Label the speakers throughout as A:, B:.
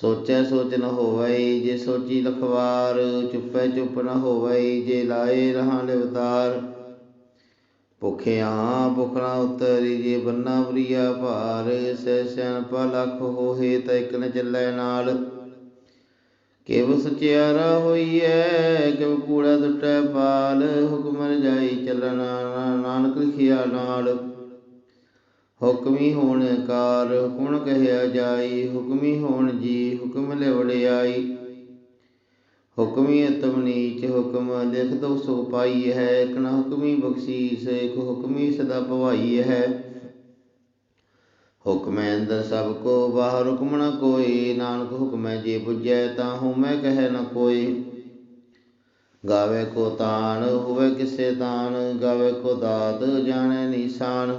A: ਸੋਚੈ ਸੋਚ ਨ ਹੋਵੈ, ਜੇ ਸੋਚੀ ਲਖਵਾਰ, ਚੁੱਪੈ ਚੁੱਪ ਨ ਹੋਵੈ, ਜੇ ਲਾਏ ਰਹਾ ਲਿਵਤਾਰ। ਭੁਖਿਆ ਭੁਖਣਾ ਉਤਰੀ, ਜੇ ਬੰਨਾ ਬਰੀਆ ਭਾਰ ਸੈ ਸਿਆਣਪਾ ਲਖ ਹੋਏ ਤਾਂ ਇਕ ਨ ਚੱਲੈ ਨਾਲ। ਕਿਵ ਸਚਿਆਰਾ ਹੋਈਐ, ਕਿਵ ਕੂੜਾ ਟੁੱਟੈ ਪਾਲ, ਹੁਕਮ ਰਜਾਈ ਚੱਲਣਾ ਨਾਨਕ ਲਿਖਿਆ ਨਾਲ। ਹੁਕਮੀ ਹੋਣ ਕਾਰ ਹੁਕਮ ਕਹਿਆ ਜਾਈ, ਹੁਕਮੀ ਹੋਣ ਜੀ ਹੁਕਮ ਲਿਵੜਿਆਈ। ਹੁਕਮੀ ਅਤਮ ਨੀਚ ਹੁਕਮ, ਲਿਖ ਦੋ ਸੋ ਪਾਈ ਹੈ, ਇਕ ਹੁਕਮੀ ਬਖਸ਼ੀਸ, ਇਕ ਹੁਕਮੀ ਸਦਾ ਭਵਾਈ ਹੈ। ਹੁਕਮੈ ਅੰਦਰ ਸਭ ਕੋ, ਬਾਹਰ ਹੁਕਮ ਨ ਕੋਈ, ਨਾਨਕ ਹੁਕਮੈ ਜੇ ਬੁਝੈ ਤਾਂ ਹਉਮੈ ਕਹਿ ਨ ਕੋਈ। ਗਾਵੇ ਕੋ ਤਾਨ ਹੋਵੇ ਕਿਸੇ ਤਾਨ ਗਾਵੇ ਕੋ ਦਾਤ, ਜਾਣੈ ਨਿਸ਼ਾਨ।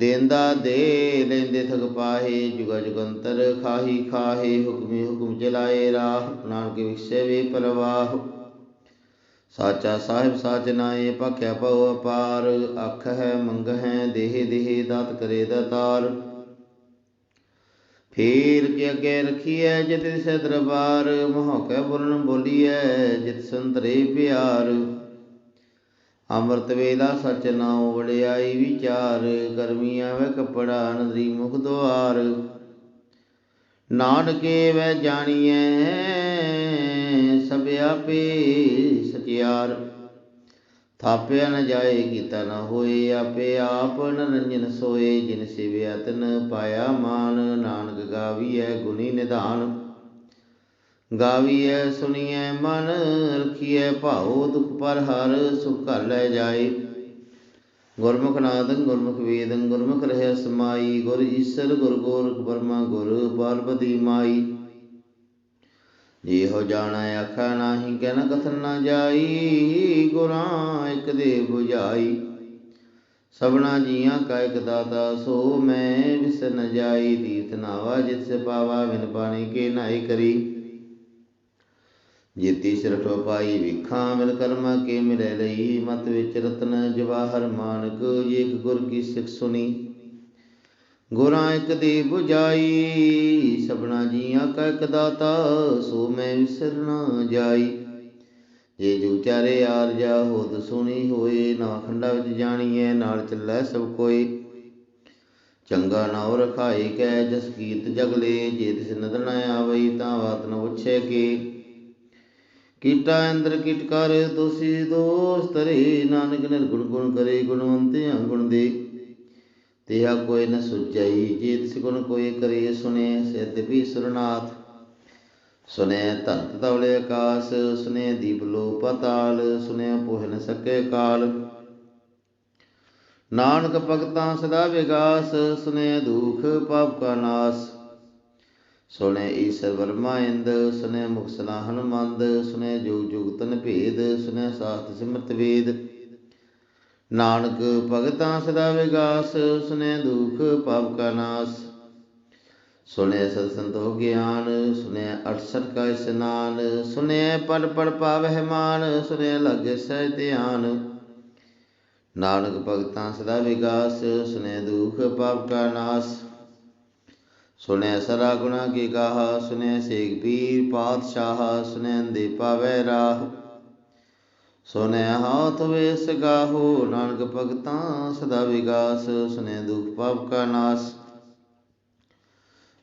A: ਦੇਂਦਾ ਦੇ ਲੈਂਦੇ ਥਕ ਪਾਹੇ, ਜੁਗਾ ਜੁਗੰਤਰ ਖਾਹੀ ਖਾਹੇ, ਹੁਕਮੀ ਹੁਕਮ ਚਲਾਏ ਰਾਹ, ਨਾਨਕ ਵਿਖਸੇ ਵੇ ਪਰਵਾਹ। ਸਾਚਾ ਸਾਹਿਬ ਸਾਚ ਨਾਏ, ਭਖਿਆ ਪਉ ਅਪਾਰ, ਅੱਖ ਹੈ ਮੰਗ ਹੈ ਦੇਹ ਦੇਹ ਦਾਤ ਕਰੇ ਦਾਤਾਰ ਫੇਰ ਕੇ ਅੱਗੇ ਰਖੀਐ ਜਿਤ ਦਿਸੈ ਦਰਬਾਰ ਮੋਹ ਕੈ ਬੁਰਨ ਬੋਲੀਐ ਜਿਤ ਸੰਤਰੇ ਪਿਆਰ। ਅੰਮ੍ਰਿਤ ਵੇਲਾ ਸਚ ਨਾਉ ਵਡਿਆਈ ਵਿਚਾਰ ਕਰਮੀ ਆਵੇ ਕਪੜਾ ਨਦਰੀ ਮੁਖ ਦੁਆਰ। ਨਾਨਕੇ ਵੈ ਜਾਣੀਐ ਸਭ ਆਪੇ ਸਚਿਆਰ। ਥਾਪਿਆ ਨ ਜਾਏ, ਕੀਤਾ ਨ ਹੋਏ, ਆਪੇ ਆਪ ਨਰੰਜਨ ਸੋਏ। ਜਿਨ ਸਿਵਿਆ ਤਨ ਪਾਇਆ ਮਾਨ, ਨਾਨਕ ਗਾਵੀਐ ਗੁਣੀ ਨਿਧਾਨ। ਗਾਵੀਐ, ਸੁਣੀਐ, ਮਨ ਰਖੀਐ, ਭਾਉ ਦੁਖ ਪਰ ਹਰ ਸੁਖ ਘਰ ਲੈ ਜਾਏ। ਗੁਰਮੁਖ ਨਾਦੰ, ਗੁਰਮੁਖ ਵੇਦੰ, ਗੁਰਮੁਖ ਰਹਿ ਸਮਾਈ, ਗੁਰ ਈਸਰ, ਗੁਰ ਗੋਰਖ ਬਰਮਾ, ਗੁਰ ਪਾਰਬਤੀ ਮਾਈ। ਜਿਹੋ ਜਾਣੈ, ਆਖਾ ਨਾਹੀ, ਕਹਿ ਕਥਨ ਨਾ ਜਾਈ, ਗੁਰਾਂ ਇਕ ਦੇ 부ਝਾਈ ਸਭਨਾ ਜੀਆਂ ਕਾ ਇਕ ਦਾਤਾ, ਸੋ ਮੈਂ ਵਿਸਰ ਨ ਜਾਈ, ਦੀਤ ਨਾਵਾ ਜਿਤ ਸੇ ਪਾਵਾ ਵਿਨ ਪਾਣੀ ਕੇ ਨਾਈ ਕਰੀ। ਜੀਤੀ ਸਿਰਠੋ ਪਾਈ ਵਿਖਾਂ, ਮਿਲ ਕਰਮਾ ਕੇ ਮਿਲੇ ਲਈ। ਮਤ ਵਿੱਚ ਰਤਨ ਜਵਾਹਰ ਮਾਨਕ ਏਕ ਗੁਰ ਕੀ ਸਿੱਖ ਸੁਣੀ। ਗੁਰਾਂ ਇਕ ਦੀ 부ਝਾਈ ਸਭਨਾ ਜੀਆਂ ਕਾ ਇਕ ਦਾਤਾ, ਸੋ ਮੈਂ ਵਿਸਰ ਨਾ ਜਾਈ। ਜੇ ਜੂ ਚਾਰੇ ਆਰ ਜਾ ਹੋਦ ਸੁਣੀ ਹੋਏ, ਨਾ ਖੰਡਾ ਵਿੱਚ ਜਾਣੀਐ, ਨਾਲ ਚੱਲੈ ਸਭ ਕੋਈ। ਚੰਗਾ ਨਾਉ ਰਖਾਈ ਕੈ, ਜਸ ਕੀਰਤ ਜਗਲੇ, ਜੇ ਤਿਸ ਨਦਰ ਨ ਆਵਈ, ਤਾਂ ਬਾਤ ਨ ਪੁੱਛੇ ਕੀ। ਕੀਟਾ ਅੰਦਰ ਕੀਟ ਕਰ, ਦੋਸੀ ਦੋਸ ਤਰੇ ਨਾਨਕ ਨਿਰਗੁਣ ਗੁਣ ਕਰੇ, ਗੁਣਵੰਤਿਆਂ ਗੁਣ ਦੇ। ਤਿਹਾ ਕੋਈ ਨ ਸੁਝਈ, ਜੇ ਤਿਸ ਗੁਣ ਕੋਈ ਕਰੇ ਸੁਨੇ ਸਿੱਧ ਵੀ ਸੁਰਨਾਥ। ਸੁਨੇ ਧਰਤ ਤਵਲੇ ਆਕਾਸ ਸੁਨੇ ਦੀਪ ਲੋ ਪਤਾਲ ਸੁਨੇ ਪੋਹ ਨ ਸਕੇ ਕਾਲ। ਨਾਨਕ ਭਗਤਾਂ ਸਦਾ ਵਿਗਾਸ ਸੁਨੇ ਦੁਖ ਪਾਪ ਕਾ ਨਾਸ। ਸੁਨੇ ਈਸਰ ਵਰਮਾ ਇੰਦ ਸੁਨੇ ਮੁਖ ਸਲਾ ਹਨੁਮੰਦ ਸੁਨੇ ਜੁਗ ਜੁਗ ਤਨ ਭੇਦ ਸੁਨੇ ਸਾਸਤ ਸਿਮਰਤ ਵੇਦ। ਨਾਨਕ ਭਗਤਾਂ ਸਦਾ ਵਿਗਾਸ ਸੁਨੇ ਦੁਖ ਪਾਪ ਕਾ ਨਾਸ। ਸੁਨੇ ਸਤ ਸੰਤੋ ਗਿਆਨ ਸੁਨੇ 68 ਕਾ ਇਸਨਾਨ ਸੁਨੇ ਪੜ ਪੜ ਪਾਵਹਿ ਮਾਨ ਸੁਨੇ ਲਗ ਸਹਿ ਧਿਆਨ। ਨਾਨਕ ਭਗਤਾਂ ਸਦਾ ਵਿਗਾਸ ਸੁਨੇ ਦੁਖ ਪਾਪ ਕਾ ਨਾਸ। ਸੁਨੈ ਸਰਾ ਗੁਣਾ ਕੀ ਗਾਹ ਸੁਨੈ ਸੇਖ ਪੀਰ ਪਾਤਸ਼ਾਹ ਸੁਨੈ ਅੰਦੇ ਪਾਵੈ ਰਾਹ। ਸੁਨੈ ਹਾਥ ਵੇਸ ਗਾਹੋ, ਨਾਨਕ ਭਗਤਾਂ ਸਦਾ ਵਿਗਾਸ ਸੁਨੈ ਦੁਖ ਪਾਪ ਕਾ ਨਾਸ।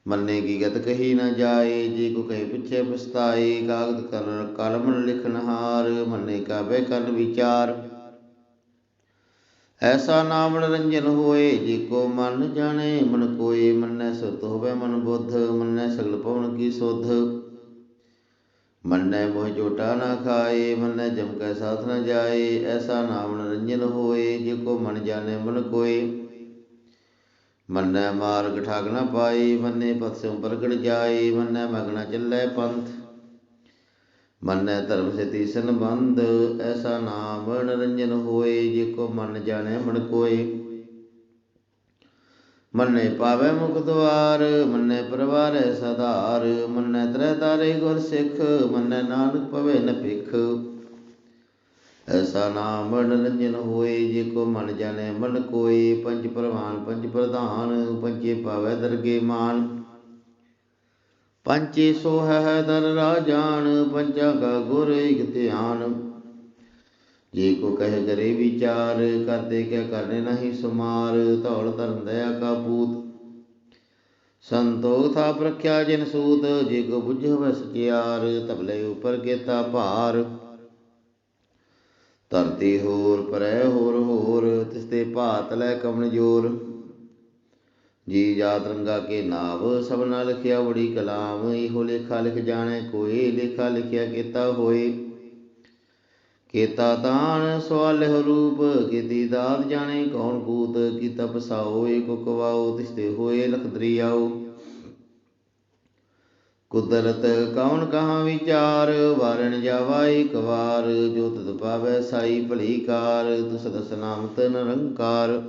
A: ਮੰਨੇ ਕੀ ਗਤ ਕਹੀ ਨ ਜਾਏ, ਜੇ ਕੋ ਕਹੇ ਪਿਛੇ ਪਛਤਾਏ, ਕਾਗਦ ਕਰ ਕਲਮ ਲਿਖਨਹਾਰ ਮੰਨੇ ਕਾ ਬੇ ਕਰਨ ਵਿਚਾਰ। ਐਸਾ ਨਾਮ ਨਿਰੰਜਨ ਹੋਏ, ਜੇ ਕੋ ਮਨ ਜਾਣੇ, ਮਨ ਕੋਏ, ਮੰਨੈ ਸੁਰਤ ਹੋਵੇ ਮਨ ਬੁੱਧ, ਮੰਨੈ ਸਗਲ ਪਵਨ ਕੀ ਸੁਧ। ਮੰਨੈ ਮੋਹ ਝੋਟਾ ਨਾ ਖਾਏ, ਮੰਨੈ ਜਮ ਕੈ ਸਾਥ ਨ ਜਾਏ, ਐਸਾ ਨਾਮ ਨਿਰੰਜਨ ਹੋਏ, ਜੇ ਕੋ ਮਨ ਜਾਣੇ, ਮਨ ਕੋਏ। ਮੰਨੈ ਮਾਰਗ ਠਾਗ ਨ ਪਾਈ ਮੰਨੇ ਪਤ ਸਿਉ ਪ੍ਰਗਟ ਜਾਏ, ਮੰਨੈ ਮਗਨ ਚੱਲੈ ਪੰਥ। ਮੰਨੈ ਧਰਮ ਸੇ ਸੰਬੰਧ, ਐਸਾ ਨਾਮ ਨਿਰੰਜਨ ਹੋਏ, ਜੇ ਕੋ ਮਨ ਜਾਣੈ ਮਨ ਕੋਏ। ਮੰਨੇ ਪਾਵੇ ਮੁਖ ਦਵਾਰ, ਮੰਨੇ ਪਰਵਾਰੈ ਸਦਾਰ ਮੰਨੇ ਤ੍ਰੈ ਤਾਰੇ ਗੁਰ ਸਿੱਖ, ਮੰਨੇ ਨਾਨਕ ਪਵੇ ਨ ਭਿਖ। ਐਸਾ ਨਾਮ ਨਿਰੰਜਨ ਹੋਏ, ਜੇ ਕੋ ਮਨ ਜਾਣੈ ਮਨ ਕੋਏ। ਪੰਜ ਪ੍ਰਵਾਨ, ਪੰਜ ਪ੍ਰਧਾਨ, ਪੰਜੇ ਪਾਵੇ ਦਰਗੇ ਮਾਨ। ਪੰਚੇ ਸੋ ਹੈ ਦਰ ਰਾਜਾਨ ਪੰਜਾ ਕਾ ਗੁਰ ਇਕ ਧਿਆਨ। ਜੇ ਕੋ ਕਹਿ ਕਰੇ ਵਿਚਾਰ ਕਰਦੇ ਕਿਆ ਕਰਨੇ ਨਹੀਂ ਸੁਮਾਰ, ਧੌਲ ਧਰਮ ਦਇਆ ਕਾ ਪੂਤ। ਸੰਤੋਖ ਥਾ ਪ੍ਰਖਿਆ ਜਿਨ ਸੂਤ, ਜੇ ਕੋ ਬੁਝਵ ਸਚਿਆਰ ਤਬਲੇ ਉਪਰ ਕੇਤਾ ਭਾਰ। ਧਰਤੀ ਹੋਰ, ਪਰੈ ਹੋਰ ਹੋਰ, ਤਿਸ ਤੇ ਭਾਤ ਲੈ ਕਮਨ ਜੋਰ। ਜੀ ਜਾਤ ਰੰਗਾ ਕੇ ਨਾਵ ਸਭਨਾ ਲਿਖਿਆ ਬੜੀ ਕਲਾਮ, ਇਹੋ ਲੇਖਾ ਲਿਖ ਜਾਣੈ ਕੋਈ, ਲੇਖਾ ਲਿਖਿਆ ਕੀਤਾ ਹੋਏ। ਕੀਤਾ ਤਾਣ ਸਵਾਲਿਹ ਰੂਪ, ਕੀਤੀ ਦਾਤ ਜਾਣੇ ਕੌਣ ਕੂਤ, ਕੀ ਤਪਸਾਓ, ਏਕੋ ਕਵਾਓ ਤਿਸਤੇ ਹੋਏ ਲਖਦਰੀ ਆਓ ਕੁਦਰਤ ਕੌਣ ਕਹਾ ਵਿਚਾਰ ਵਾਰਨ ਜਾਵਾ ਇੱਕ ਵਾਰ, ਜੋ ਤਤ ਪਾਵੈ ਸਾਈ ਭਲੀ ਕਾਰ ਤੁਸ ਦਸ ਨਿਰੰਕਾਰ।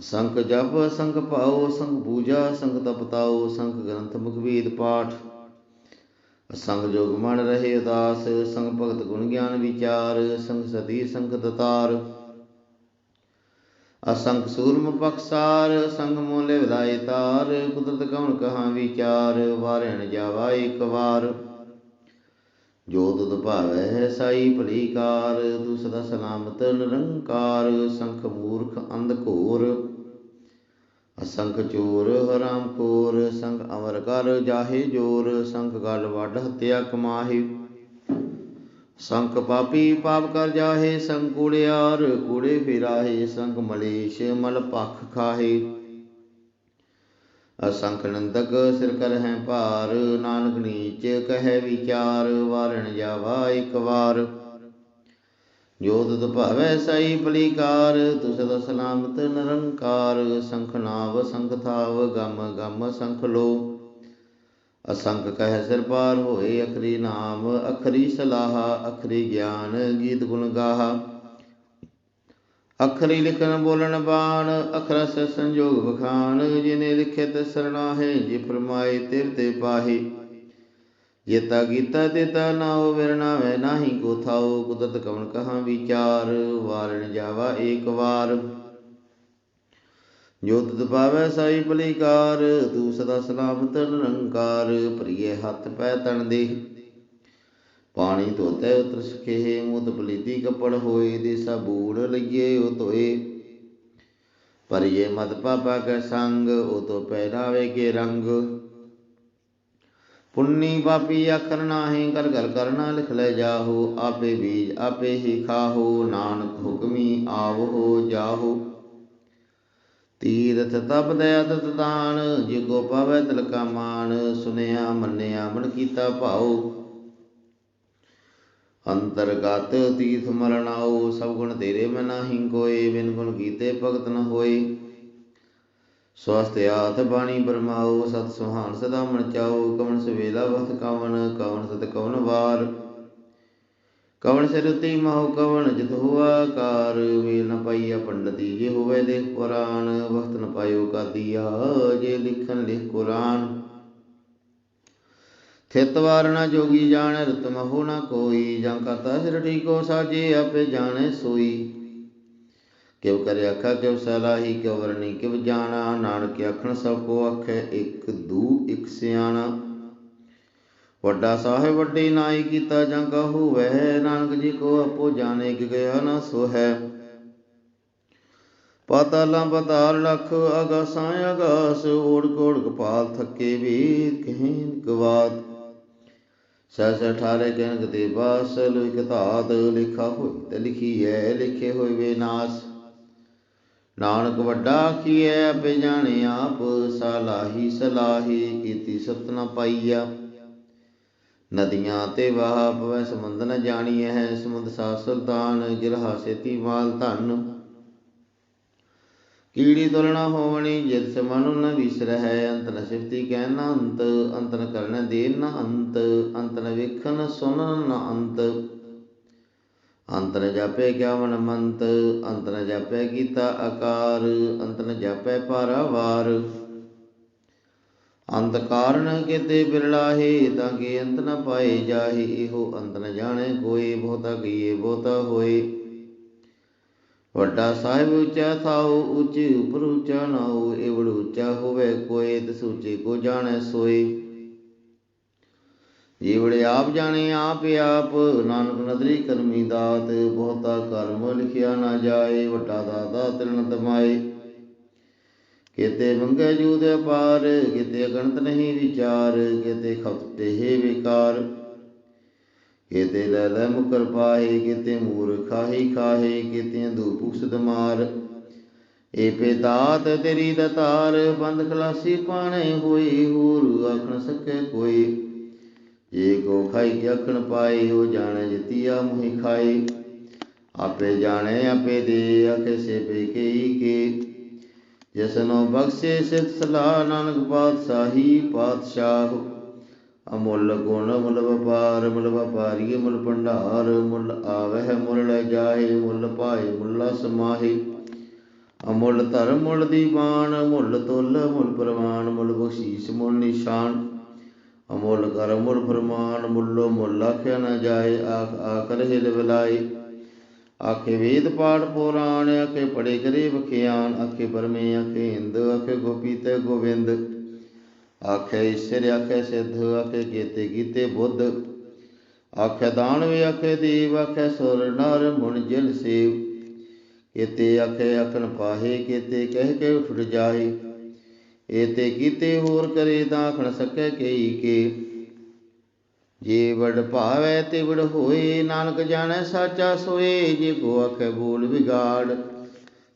A: ਸੰਖ ਜਪ ਸੰਖ ਪਾਓ ਸੰਖ ਪੂਜਾ ਸੰਖ ਤਪਤਾਓ ਸੰਖ ਗ੍ਰੰਥ ਮੁਖਵੇਦ ਪਾਠ। ਸੰਗ ਜੋਗ ਮਨ ਰਹੇ ਉਦਾਸ ਸੰਗ ਭਗਤ ਗੁਣ ਗਿਆਨ ਵਿਚਾਰ, ਸੰਗ ਸਤੀ ਸੰਗ ਦਤਾਰ। ਅਸੰਖ ਸੂਰਮ ਪਖਸਾਰ ਸੰਗ ਮੋਲੇ ਵਿਦਾਇ ਤਾਰ, ਕੁਦਰਤ ਕਉਣ ਕਹਾ ਵਿਚਾਰ ਵਾਰਣ ਜਾਵਾ ਇੱਕ ਵਾਰ। ਜੋਤ ਤੁਧ ਭਾਵੈ ਸਾਈ ਭਲੀ ਕਾਰ ਤੂੰ ਸਦਾ ਸਲਾਮਤ ਨਿਰੰਕਾਰ, ਸੰਖ ਮੂਰਖ ਅੰਧ ਘੋਰ। ਅਸੰਖ ਚੋਰ ਹਰਾਮ ਕੋਰ ਸੰਗ ਅਮਰ ਕਰ ਜਾਹੇ ਜੋਰ, ਸੰਖ ਗਲ ਵੱਡ ਹਤਿਆ ਕਮਾਹੇ। ਸੰਖ ਪਾਪੀ ਪਾਪ ਕਰ ਜਾਹੇ, ਸੰਗ ਕੂੜਿਆਰ ਕੂੜੇ ਫਿਰਾਹੇ, ਸੰਗ ਮਲੇਸ਼ ਮਲ ਪਖ ਖਾਹੇ। ਅਸੰਖ ਨੰਦਕ ਸਿਰ ਕਰ ਹੈ ਭਾਰ, ਨਾਨਕ ਨੀਚ ਕਹੈ ਵਿਚਾਰ, ਵਾਰਣ ਜਾਵਾ ਇੱਕ ਵਾਰ। ਜੋ ਤੁਧ ਭਾਵੈ ਸਾਈ ਭਲੀਕਾਰ ਤੁਸ ਦਾ ਸਲਾਮਤ ਨਿਰੰਕਾਰ, ਸੰਖ ਨਾਵ ਸੰਖ ਥਾਵ, ਗਮ ਗਮ ਸੰਖ ਲੋ। ਅਸੰਖ ਕਹਿ ਸਿਰ ਪਾਰ ਹੋਏ ਅਖਰੀ ਨਾਮ, ਅਖਰੀ ਸਲਾਹ, ਅਖਰੀ ਗਿਆਨ ਗੀਤ ਗੁਣ ਗਾਹਾ। ਅਖਰੀ ਲਿਖਣ ਬੋਲਣ ਬਾਣ, ਅਖਰਸ ਸੰਜੋਗ ਬਖਾਨ ਜਿਨੇ ਲਿਖੇ ਤੇ ਸਰਣਾਹੇ ਜੇ ਫਰਮਾਏ ਤਿਰ ਤੇ ਪਾਹੇ। ਜੇਤਾ ਕੀਤਾ ਤੇਤਾ ਨਾਉ ਵਿਰਣਾਵੇ ਨਾਹੀ ਕੋ ਥਾਉ, ਕੁਦਰਤ ਕਵਨ ਕਹਾ ਵਿਚਾਰ, ਵਾਰਣ ਜਾਵਾ ਏਕ ਵਾਰ। ਜੋ ਤਤ ਪਾਵੈ ਸਾਈ ਭਲੀਕਾਰ ਤੂੰ ਸਦਾ ਸਲਾਮਤ ਨਿਰੰਕਾਰ ਪ੍ਰਿਏ ਹੱਥ ਪੈ ਤਣ ਦੇ। ਪਾਣੀ ਧੋਤੇ ਉਤਰ ਸਕੇ ਮੁਤ ਪਲੀਤੀ ਕੱਪੜ ਹੋਏ ਦੇ ਸਬੂੜ ਲਈਏ ਉਹ ਧੋਏ। ਪਰਿਏ ਮਤ ਪਾਪਾ ਕੈ ਸੰਗ, ਉਹ ਤੋ ਪਹਿਰਾਵੇ ਕੇ ਰੰਗ। ਪੁੰਨੀ ਪਾਪੀ ਆਖਰ ਨਾਹੀ ਕਰ ਕਰ ਕਰਨਾ ਲਿਖ ਲੈ ਜਾਹੋ, ਆਪੇ ਬੀਜ ਆਪੇ ਹੀ ਖਾਹੋ, ਨਾਨਕ ਹੁਕਮੀ ਆਵੋ ਜਾਹੋ। ਤੀਰਥ ਤਪ ਦਇਆ ਤਤ ਦਾਨ ਜਿਗੋ ਪਾਵੈ ਤਿਲਕਾ ਮਾਨ ਸੁਨਿਆ ਮੰਨਿਆ ਮਨ ਕੀਤਾ ਭਾਉ। ਅੰਤਰਗਤ ਤੀਰਥ ਮਰਨਾਓ ਸਭ ਗੁਣ ਤੇਰੇ ਮੈਂ ਨਾਹੀ ਕੋਏ, ਬਿਨ ਗੁਣ ਕੀਤੇ ਭਗਤ ਨ ਹੋਏ। ਸਵਸਤ ਆਥ ਬਾਣੀ ਬਰਮਾਓ, ਸਤ ਸੁਹਾਨ ਸਦਾ ਮਨ ਚਾਓ ਕਵਨ ਸਵੇਲਾ ਵਖਤ ਕਵਣ ਕਵਣ ਸਤ ਕਵਨ ਵਾਰ। ਕਵਨ ਸਿਰਤੀ ਮਹੁ ਕਵਣ ਜਿਤ ਹੁਆ ਕਾਰ। ਵੇਲ ਨ ਪਾਈਆ ਪੰਡਤੀ ਜੇ ਹੋਵੇ ਦੇਖ ਪੁਰਾਨ ਵਖਤ ਨ ਪਾਇਓ ਕਾਦੀਆ, ਜੇ ਲਿਖਣ ਲਿਖ ਕੁਰਾਨ। ਥਿਤ ਵਾਰਣਾ ਜੋਗੀ ਜਾਣੈ, ਰਤ ਮਹੁ ਨ ਕੋਈ, ਜਾਂ ਕਰਤਾ ਸਿਰ ਠੀਕੋ ਸਾਜੇ, ਆਪੇ ਜਾਣੈ ਸੋਈ। ਕਿਉ ਕਰੇ ਆਖਾ, ਕਿਉ ਸਲਾਹੀ, ਕਿਉ ਵਰਣੀ ਕਿਵ ਜਾਣਾ, ਨਾਨਕ ਆਖਣ ਸਭ ਕੋ ਆਖੈ, ਇੱਕ ਦੂ, ਇੱਕ ਸਿਆਣਾ। ਵੱਡਾ ਸਾਹਿਬ, ਵੱਡੀ ਨਾਈ ਕੀਤਾ ਜਾਂ ਕਹੂ, ਵਹਿ ਨਾਨਕ ਜੀ ਕੋ ਆਪੋ ਜਾਣੇ ਕਿ ਗਿਆ ਨਾ ਸੋ ਹੈ ਪਾਤਾਲਾਂ ਪਤਾਲ ਲਖ, ਅਗਾਸਾਂ ਅਗਾਸ ਓੜ ਕੋੜ ਕਪਾਲ ਥੱਕੇ ਵੀ ਕਹਿਨ ਗਵਾਤ ਸਸ ਅਠਾਰੇ ਜਨਕ ਦੇ ਬਾਸ ਲੋਇ ਲਿਖਾ ਹੋਈ ਤੇ ਲਿਖੀ ਹੈ ਲਿਖੇ ਹੋਏ ਵੇ ਨਾਨਕ ਵੱਡਾ ਕੀਐ, ਆਪੇ ਜਾਣੇ ਆਪ, ਸਲਾਹੀ ਸਲਾਹੀ ਕੀਤੀ ਸਤ ਨ ਪਾਈਆ। ਨਦੀਆਂ ਤੇ ਵਾਹ ਪਵੈ, ਸਮੁੰਦ ਨ ਜਾਣੀਐ ਹੈ, ਸਮੁੰਦ ਸਾ ਸੁਲਤਾਨ ਗਿਰਹਾ ਸੇਤੀ ਮਾਲ ਧਨ। ਕੀੜੀ ਤੁਲਣਾ ਹੋਵਣੀ ਜਿਤ ਸਮਨੁ ਨ ਵਿਸਰਹਿ, ਅੰਤ ਨ ਸਿਫਤੀ ਕਹਿ ਨ ਅੰਤ ਅੰਤ ਨ ਕਰਨ ਦੇ ਨ ਅੰਤ ਅੰਤ ਨ ਵੇਖਣ ਸੁਨਨ ਨ ਅੰਤ। ਅੰਤ ਨ ਜਾਪੇ ਗਿਆਵਨ ਮੰਤ, ਅੰਤ ਨ ਜਾਪੇ ਕੀਤਾ ਆਕਾਰ, ਅੰਤ ਨ ਜਾਪੇ ਪਾਰਾਵਾਰ ਅੰਤ ਕਾਰਨ ਕਿਤੇ ਬਿਰਲਾਹੇ, ਤਾਂ ਕਿ ਅੰਤ ਨ ਪਾਏ ਜਾਹੇ, ਇਹੋ ਅੰਤ ਨ ਜਾਣੇ ਕੋਈ ਬਹੁਤਾ ਕੀਏ ਬਹੁਤਾ ਹੋਏ। ਵੱਡਾ ਸਾਹਿਬ ਉੱਚਾ ਥਾਉ ਉੱਚ ਉਪਰ ਉੱਚਾ ਨਾਉ ਏਵੜ ਉੱਚਾ ਹੋਵੇ ਕੋਏ ਤਿਸ ਉੱਚੇ ਕੋ ਜਾਣੈ ਸੋਏ। ਜੀਵੜੇ ਆਪ ਜਾਣੇ ਆਪ ਆਪ, ਨਾਨਕ ਨਦਰੀ ਕਰਮੀ ਦਾਤ, ਬਹੁਤਾ ਕਰਮ ਲਿਖਿਆ ਨਾ ਜਾਏ, ਵੱਡਾ ਦਾਤਾ ਤਿਲਨ ਤਮਾਏ। ਕਿਤੇ ਮੰਗੇ ਜੂਦ ਅਪਾਰ, ਕਿਤੇ ਅਗਣਤ ਨਹੀਂ ਵਿਚਾਰ, ਕਿਤੇ ਖਪਤੇ ਹੈ ਵਿਕਾਰ। ਕਿਤੇ ਲੈ ਲੈ ਮੁਕਰ ਪਾਏ ਕਿਤੇ ਮੂਰ ਖਾਹੀ ਖਾਹੇ, ਕਿਤੇ ਧੂਪ ਸੁਦ ਮਾਰ। ਤੇਰੀ ਦਤਾਰ ਬੰਦ ਖਲਾਸੀ ਪਾਣੇ ਹੋਈ ਹੂਰ ਆਖਣ ਸਕੇ ਕੋਈ। ਜੇ ਕੋ ਖਾਈ ਕੇ ਆਖਣ ਪਾਏ, ਉਹ ਜਾਣੇ ਜਿਤੀਆ ਮੁਹੀ ਖਾਏ। ਆਪੇ ਜਾਣੇ, ਆਪੇ ਦੇ, ਆਖੇ ਸੇ ਬੇਕਈ ਕੇ ਜਿਸਨੋ ਬਖਸ਼ੇ ਸਿਤ ਸਲਾਹ, ਨਾਨਕ ਪਾਤਸ਼ਾਹੀ, ਪਾਤਸ਼ਾਹ ਅਮੁੱਲ ਗੁਣ ਮੁੱਲ ਵਪਾਰ, ਮੁੱਲ ਵਪਾਰੀ ਮੁੱਲ ਭੰਡਾਰ, ਮੁੱਲ ਆਵਹਿ ਮੁੱਲ ਲੈ ਜਾਏ ਮੁੱਲ ਪਾਏ ਮੁੱਲਾ ਸਮਾਹੇ ਅਮੁੱਲ ਧਰਮ ਮੁੱਲ ਦੀਵਾਨ ਮੁੱਲ ਤੁਲ ਮੁੱਲ ਪ੍ਰਵਾਨ, ਮੁੱਲ ਬਖਸ਼ੀਸ਼ ਮੁੱਲ ਨਿਸ਼ਾਨ। ਅਮੁੱਲ ਕਰ ਮੁੱਲ ਫਰਮਾਨ, ਮੁੱਲੋ ਮੁੱਲ ਆਖਿਆ ਨਾ ਜਾਏ, ਆਖ ਆਕਰ ਹਿਲ ਵਿਲਾਏ ਆਖੇ ਵੇਦ ਪਾਠ ਪੁਰਾਣ, ਆਖੇ ਪੜੇ ਕਰੇ ਵਖਿਆਨ, ਆਖੇ ਪਰਮੇ ਆਖੇ ਹਿੰਦ, ਆਖੇ ਗੋਪੀ ਤੇ ਗੋਵਿੰਦ। ਆਖੇ ਈਸ਼ਰ, ਆਖੇ ਸਿੱਧ, ਆਖੇ ਕੀਤੇ ਕੀਤੇ ਬੁੱਧ। ਆਖੇ ਦਾਨਵੇ ਆਖੇ ਦੇਵ, ਆਖੇ ਸੁਰ, ਨਰ, ਮੁਨ ਜਿਨ ਸੇਵ। ਕੀਤੇ ਆਖੇ ਆਖਣ ਪਾਹੇ, ਕੀਤੇ ਕਹਿ ਕੇ ਉਠ ਜਾਏ ਏਤੇ ਕੀਤੇ ਹੋਰ ਕਰੇ ਤਾਂ ਆਖਣ ਸਕੈ ਕਈ ਕੇ। ਜੇ ਵਡ ਭਾਵੈ ਤੇ ਵਡ ਹੋਏ, ਨਾਨਕ ਜਾਣੈ ਸਾਚਾ ਸੋਏ। ਜੇ ਕੋ ਆਖੇ ਬੋਲ ਵਿਗਾੜ,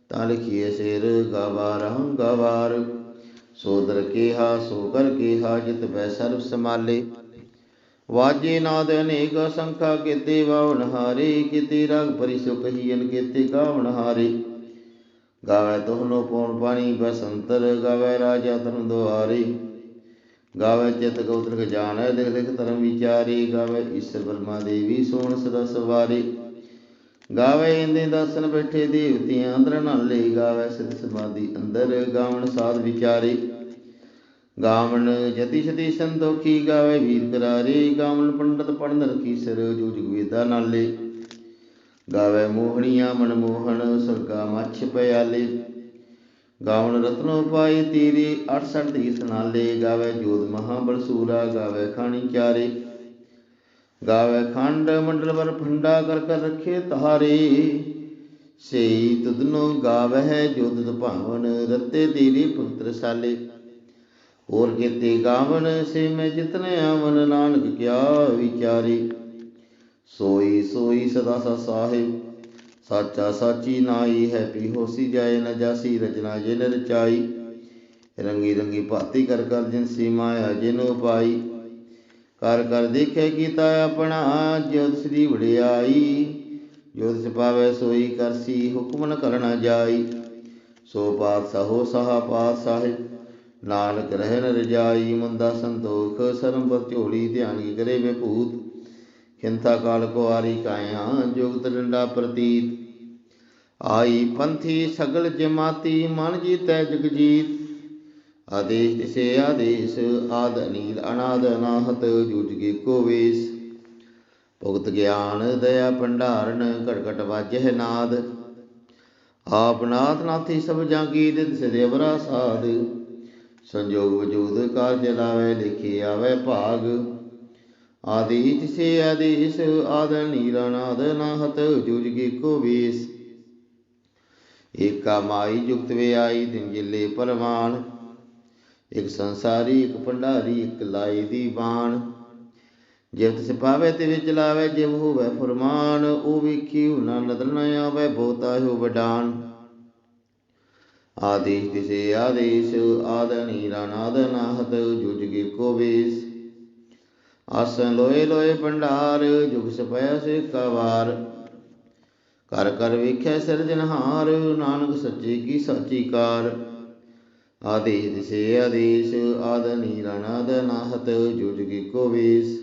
A: ਤਾਂ ਲਿਖੀਏ ਸਿਰ ਗਵਾਰ ਹੰ ਗਵਾਰ। ਸੋਦਰ ਕੀਹਾ ਸੋ ਕਰ ਕੀਹਾ, ਜਿਤ ਬੈ ਸਰਬ ਸਮਾਲੇ ਵਾਜੇ ਨਾਦ ਅਨੇਕ ਸੰਖਾ ਕੀਤੇ ਵਾਵਨ ਹਾਰੇ ਕੀਤੇ, ਰਗ ਪਰਿਸੁ ਕਹੀਨ ਕੀਤੇ ਗਾਵਨ ਹਾਰੇ। ਗਾਵੇ ਤੋਹਨੋ ਪੌਣ ਪਾਣੀ ਬਸੰਤਰ ਗਾਵੇ ਰਾਜਾ ਤਨ ਦੁਆਰੇ। ਗਾਵੇ ਚਿਤ ਗੋਤਰ ਜਾਣੈ ਲਿਖ ਲਿਖ ਧਰਮ ਵਿਚਾਰੀ। ਗਾਵੇ ਈਸ਼ਰ ਬਰਮਾ ਦੇਵੀ, ਸੋਣ ਸਦਾ ਸਵਾਰੀ। ਗਾਵੇ ਇੰਦੇ ਦਰਸ਼ਨ ਬੈਠੇ ਦੇਵਤਿਆਂ, ਅੰਦਰ ਨਾਲੇ ਗਾਵੇ ਸਿਧ ਸਮਾਧੀ, ਅੰਦਰ ਗਾਵਣ ਸਾਧ ਵਿਚਾਰੇ। ਗਾਵਣ ਜਤੀ ਸਤੀ ਸੰਤੋਖੀ ਗਾਵੇ ਵੀਰ ਕਰਾਰੇ, ਗਾਵਣ ਪੰਡਤ ਪੜਨ ਰਖੀ ਸਰ ਜੋ ਜੁਗ ਵੇਦਾ ਨਾਲੇ। ਗਾਵੇ ਮੋਹਣੀਆਂ ਮਨਮੋਹਣ ਸਰਗਾ ਮੱਛ ਪਿਆਲੇ। ਗਾਵਣ ਰਤਨੋ ਪਾਈ ਤੀਰੀ 68 ਦੀ ਨਾਲੇ। ਗਾਵੇ ਜੋਤ ਮਹਾਬਲ ਬਰਸੂਰਾ ਗਾਵੇ ਖਾਣੀ ਚਾਰੇ। ਗਾਵੇ ਖੰਡ ਮੰਡਲ ਵਰ ਫੰਡਾ ਕਰ ਕਰ ਰਖੇ ਤਾਰੇ ਸਈ ਤੁਧਨੋ ਗਾਵਹਿ ਜੋਤ ਭਾਵਨ, ਰਤੇ ਤੇਰੀ ਪੁੱਤਰ ਸਾਲੇ। ਹੋਰ ਕੀਤੇ ਗਾਵਨ, ਸੇ ਮੈਂ ਜਿਤਨ ਆਵਨ, ਨਾਨਕ ਕਿਆ ਵਿਚਾਰੀ। ਸੋਈ ਸੋਈ ਸਦਾ ਸਾ ਸਾਹਿਬ ਸਾਚਾ ਸਾਚੀ ਨਾਈ ਹੈ ਪੀ ਹੋਸੀ ਜਾਏ, ਨਾ ਜਾਸੀ ਰਚਨਾ ਜਿਨ ਰਚਾਈ। ਰੰਗੀ ਰੰਗੀ ਭਾਤੀ ਕਰ ਕਰ ਜਿਨ ਸੀਮਾਇਆ ਜਿਨ ਉਪਾਈ। ਕਰ ਕਰ ਦੇਖੇ ਕੀਤਾ ਆਪਣਾ ਜੋਤ ਸ੍ਰੀ ਵਡਿਆਈ। ਜੋਤ ਸਪਾਵੇ ਸੋਈ ਕਰਸੀ ਹੁਕਮ ਨ ਕਰਨਾ ਜਾਈ। ਸੋ ਪਾਤਸ਼ਾਹੋ ਸਹਾ ਪਾਤਸ਼ਾਹ, ਨਾਨਕ ਰਹਿ ਨ ਰਜਾਈ। ਮੰਦਾ ਸੰਤੋਖ ਸਰੰਪਤ ਝੋਲੀ ਧਿਆਨ ਕੀ ਕਰੇ ਵੇ ਖਿੰਥਾ ਕਾਲ ਕੋ ਆਰੀ ਕਾਇਆ, ਜੁਗਤ ਡੰਡਾ ਪ੍ਰਤੀਤ। ਆਈ ਪੰਥੀ ਸਗਲ ਜਮਾਤੀ, ਮਨ ਜੀਤੈ ਜਗਜੀਤ। ਜੀਤ ਆਦੇਸ਼ ਦਿਸੇ ਆਦੇਸ਼, ਆਦ ਅਨੀਲ ਅਨਾਦ ਅਨਾਹਤ ਜੁਜਗੇ ਕੋ ਵੇਸ। ਭੁਗਤ ਗਿਆਨ, ਦਇਆ ਭੰਡਾਰਨ ਘਟ ਘਟ ਵਾਜਹਿ ਨਾਦ। ਆਪ ਨਾਥ ਨਾਥੀ ਸਭ ਜਾਂਗੀ ਦਿਨ ਸਦੇਵਰਾ ਸਾਧ ਸੰਜੋਗ ਵਜੂਦ ਕਾਰਜ ਲਾਵੇ ਲਿਖੇ ਆਵੇ ਭਾਗ। ਆਦਿ ਤਿਸੇ ਆਦੇਸ਼, ਆਦ ਨੀਰਨਾਦ ਨਾਹਤ ਜੁਜਗੇ ਕੋ ਵੇਸ। ਏਕਾ ਮਾਈ ਜੁਗਤ ਵੇ ਆਈ ਦਿਨ ਜਿਲੇ ਪਰਵਾਨ। ਇੱਕ ਸੰਸਾਰੀ, ਇੱਕ ਭੰਡਾਰੀ, ਇੱਕ ਲਾਈ ਦੀ ਬਾਣ। ਜਿਵ ਤਿਸ ਪਾਵੇ ਤੇ ਵਿੱਚ ਲਾਵੇ ਜਿਵ ਹੋਵੇ ਫਰਮਾਨ। ਉਹ ਵੇਖੀ ਨਾ ਨਦਰ ਨ ਆਵੇ, ਬਹੁਤਾ ਹੋ ਵਡਾਨ। ਆਦੇਸ਼ ਤਿਸੇ ਆਦੇਸ਼ ਆਦਨੀ ਰਣਾਦ ਨਾਹਤ ਜੁਜਗੇ ਕੋ ਵੇਸ। ਆਸਨ ਲੋਏ ਲੋਏ ਭੰਡਾਰ, ਜੁਗ ਸਪੈ ਸੇ ਕਵਾਰ ਕਰ ਕਰ ਵੇਖੈ ਸਿਰਜਨਹਾਰ ਨਾਨਕ ਸੱਚੇ ਕੀ ਸਾਚੀ ਕਾਰ। ਆਦੇਸ਼ ਤਿਸੇ ਆਦੇਸ਼ ਆਦਨੀ ਰਣਾਦ ਨਾਹਤ ਜੁਜਗੇ ਕੋ ਵੇਸ।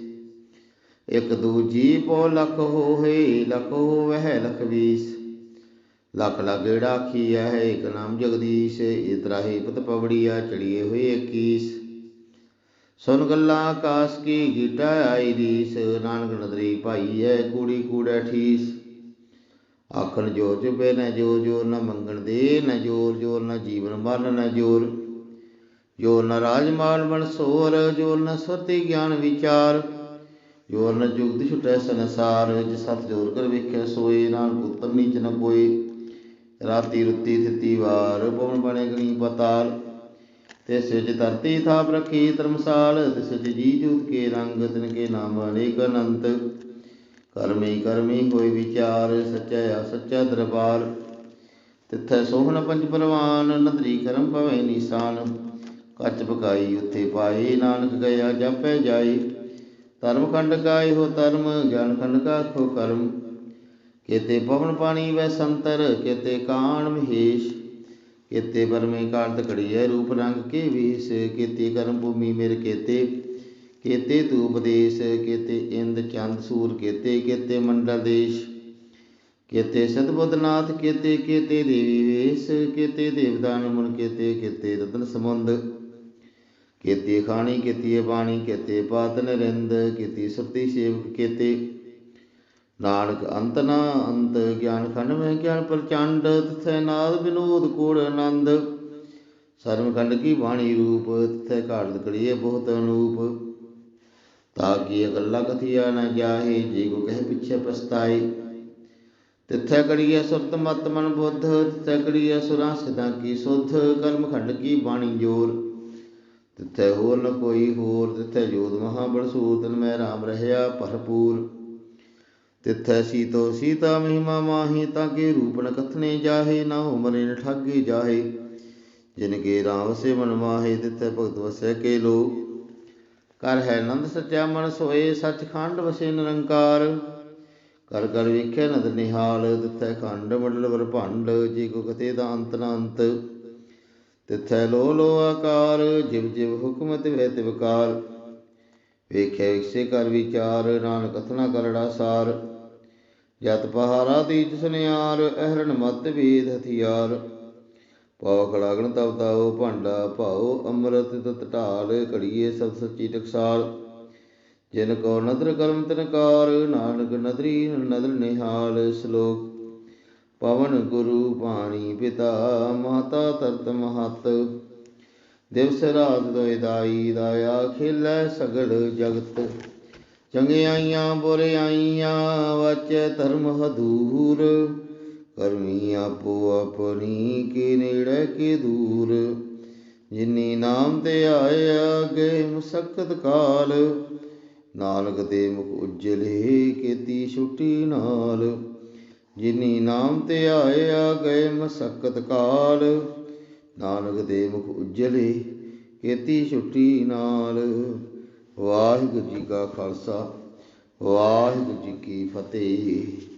A: ਇਕ ਦੂਜੀ ਪੋ ਲਖ ਹੋਏ ਲਖ ਹੋਵਹਿ ਲਖ ਵੀਸ। ਲਖ ਲਖ ਰਾਖੀ ਹੈ ਇਕ ਨਾਮ ਜਗਦੀਸ਼ ਇਤਰਾਹੀ ਪਤ ਪਵੜੀਆ ਚੜੀਏ ਹੋਏ 21 ਸੁਨ ਗੱਲਾਂ ਆਕਾਸ ਕੀ ਗੀਟਾ ਆਈ ਦੀਸ ਨਾਨਕ ਨਦਰੀ ਭਾਈ ਹੈ ਕੂੜੀ ਕੂੜਾ ਠੀਸ। ਆਖਣ ਜੋ ਚੁਬੇ ਨ ਜੋ ਜੋ ਨ ਮੰਗਣ ਦੇ, ਨਾ ਜੋਰ ਜੋਰ ਨਾ ਜੀਵਨ ਮਰਨ ਨਾ ਜੋਰ। ਜੋ ਨ ਰਾਜਮਾਨ ਬਣ ਸੋਰ ਜੋ ਨ ਸੁਰਤੀ ਗਿਆਨ ਵਿਚਾਰ। ਜੋ ਨ ਜੁਗਤ ਛੁਟੈ ਸੰਸਾਰ ਜਿ ਸਤ ਜੋਰ ਕਰ ਵੇਖਿਆ ਸੋਏ, ਨਾਨਕ ਪੁੱਤਰ ਨੀਚ ਨ ਕੋਏ ਰਾਤੀ ਰੁੱਤੀ ਥਿਤੀ ਵਾਰ, ਪਵਨ ਬਣੇ ਗਣੀ ਪਤਾਲ। ਤੇ ਵਿੱਚ ਧਰਤੀ ਥਾਪ ਰਖੀ ਧਰਮਸਾਲ ਤਿਸ ਵਿੱਚ ਜੀ ਜੂਤ ਕੇ ਰੰਗ, ਤਿਨ ਕੇ ਨਾਮ ਅਨੇਕ ਅਨੰਤ। ਕਰਮੀ ਕਰਮੀ ਹੋਏ ਵਿਚਾਰ, ਸੱਚਾ ਆ ਸੱਚਾ ਦਰਬਾਰ। ਤਿੱਥੈ ਸੋਹਣ ਪੰਜ ਪਰਵਾਨ, ਨਦਰੀ ਕਰਮ ਭਵੇ ਨੀਸਾਨ। ਕੱਚ ਪਕਾਈ ਉੱਥੇ ਪਾਏ, ਨਾਨਕ ਗਿਆ ਜਪੈ ਜਾਈ ਧਰਮ ਖੰਡ ਕਾ ਇਹੋ ਧਰਮ, ਗਿਆਨ ਖੰਡ ਕਾ ਖੋ ਕਰਮ। ਕੇਤੇ ਪਵਨ ਪਾਣੀ ਵੈ ਸੰਤਰ, ਕੇਤੇ ਕਾਣ ਮਹੇਸ਼। ਕੇਤੇ ਬਰਮੇ ਕਾਰਤ ਘੜੀਐ ਰੂਪ ਰੰਗ ਕੇ ਵੇਸ, ਕੇਤੇ ਕਰਮ ਭੂਮੀ ਮੇਰ ਕੇਤੇ। ਕੇਤੇ ਤੂ ਉਪਦੇਸ਼, ਕੇਤੇ ਇੰਦ ਚੰਦ ਸੂਰ, ਕੇਤੇ ਕੇਤੇ ਮੰਡਲ ਦੇਸ਼, ਕੇਤੇ ਸਤਬੁੱਧਨਾਥ, ਕੇਤੇ ਕੇਤੇ ਦੇਵੀ ਵੇਸ, ਕੇਤੇ ਦੇਵਦਾਨ ਮੁਨ, ਕੇਤੇ ਕੇਤੇ ਰਤਨ ਸਮੁੰਦ ਕੇਤੇ ਖਾਣੀ, ਕੇਤੀ ਬਾਣੀ, ਕੇਤੇ ਪਾਤ ਨਰਿੰਦ, ਕੇਤੀ ਸੁਰਤੀ ਸੇਵਕ, ਕੇਤੇ ਨਾਨਕ ਅੰਤ ਨਾ ਅੰਤ, ਗਿਆਨ ਖੰਡ ਮੈਂ ਗਿਆਨ ਪ੍ਰਚੰਡ, ਤਥੈ ਨਾਦ ਬਿਨੋਦ ਕੋੜ ਆਨੰਦ ਸਰਮ ਖੰਡ ਕੀ ਬਾਣੀ ਰੂਪ, ਤਥੈ ਘਾੜਤ ਕੜੀਏ ਬਹੁਤ ਅਨੂਪ। ਤਾਂ ਕੀ ਅਗਲਾ ਕਥਿਆ ਨ ਜਾਹੇ ਜੇ ਕੋ ਕਹਿ ਪਿਛੇ ਤਿੱਥੈ ਕੜੀਏ ਸੁਰਤ ਮਤ ਮਨ ਬੁੱਧ, ਤਿੱਥੈ ਕੜੀਏ ਸੁਰਾਂ ਸਿਧਾਂ ਕੀ ਸੁਧ, ਕਰਮ ਖੰਡ ਕੀ ਬਾਣੀ ਜੋਰ। ਤਿੱਥੈ ਹੋਰ ਨ ਕੋਈ ਹੋਰ, ਤਿੱਥੈ ਜੋਤ ਮਹਾ ਬੜਸੂਰ ਮੈਂ ਰਾਮ ਰਹਿਆ ਭਰਪੂਰ। ਤਿੱਥੈ ਸੀਤੋ ਸੀਤਾ ਮਹਿਮਾ ਮਾਹੀ, ਤਾਂ ਕੇ ਰੂਪ ਨ ਕਥਨੇ ਜਾਹੇ, ਨਾ ਉਮਰੇ ਨ ਠਾਗੇ ਜਾਹੇ। ਜਿਨ ਕੇ ਰਾਮ ਸੇ ਮਨ ਮਾਹੇ, ਤਿੱਥੈ ਭਗਤ ਵਸੈ ਕੇ ਲੋ ਕਰ ਹੈ ਨੰਦ ਸੱਚਾ ਮਨ ਸੋਏ ਸੱਚਖੰਡ ਵਸੇ ਨਿਰੰਕਾਰ। ਕਰ ਕਰ ਵੇਖਿਆ ਨਦਰ ਨਿਹਾਲ, ਤਿੱਥੈ ਖੰਡ ਮੰਡਲ ਵਰ ਭੰਡ, ਜੇ ਕੋ ਕਤੇ ਦਾ ਅੰਤ ਨ ਅੰਤ। ਤਿੱਥੈ ਲੋ ਲੋ ਆਕਾਰ, ਜਿਵ ਜਿਵ ਹੁਕਮ ਤਿਵੈ ਤਿਵਕਾਰ ਵੇਖਿਆ ਇਸੇ ਕਰ ਵਿਚਾਰ, ਨਾਨਕ ਕਥਨਾ ਕਰੜਾ ਸਾਰ ਜਤ ਪਹਾਰਾ ਤੀਜ ਸੁਨਿਆਰ, ਅਹਰਣ ਮਤ ਵੇਦ ਹਥਿਆਰ। ਪਉ ਖੜਾਗਣ ਤਵ ਤਾਉ ਭਾਂਡਾ ਭਾਉ, ਅੰਮ੍ਰਿਤ ਤਤ ਢਾਲ ਘੜੀਏ ਸਤ ਸੱਚੀ ਟਕਸਾਲ। ਜਿਨ ਕੋ ਨਦਰ ਕਰਮ ਤਨਕਾਰ ਨਾਨਕ ਨਦਰੀ ਨਦਰ ਨਿਹਾਲ ਸ਼ਲੋਕ। ਪਵਨ ਗੁਰੂ ਪਾਣੀ ਪਿਤਾ, ਮਾਤਾ ਤਰਤ ਮਹਤ। ਦਿਵਸ ਰਾਤ ਦੋਇ ਦਾਈ, ਦਾਇਆ ਖੇਲੈ ਸਗਲ ਜਗਤ। ਚੰਗਿਆਈਆਂ, ਬੁਰਿਆਈਆਂ, ਵਚ ਧਰਮ ਹਦੂਰ। ਕਰਮੀ ਆਪੋ ਆਪਣੀ ਕੀ ਨੇੜੇ ਕੀ ਦੂਰ। ਜਿਨੀ ਨਾਮ ਤੇ ਆਇਆ ਗਏ ਮੁਸਕਤ ਕਾਲ, ਨਾਨਕ ਦੇ ਮੁਖ ਉਜਲੇ ਕੀਤੀ ਛੁੱਟੀ ਨਾਲ। ਜਿਨੀ ਨਾਮ ਤੇ ਆਇਆ ਗਏ ਮਸਕਤ ਕਾਲ, ਨਾਨਕ ਦੇ ਮੁਖ ਉਜਲੇ ਕੀਤੀ ਛੁੱਟੀ ਨਾਲ। ਵਾਹਿਗੁਰੂ ਜੀ ਕਾ ਖਾਲਸਾ, ਵਾਹਿਗੁਰੂ ਜੀ ਕੀ ਫਤਿਹ।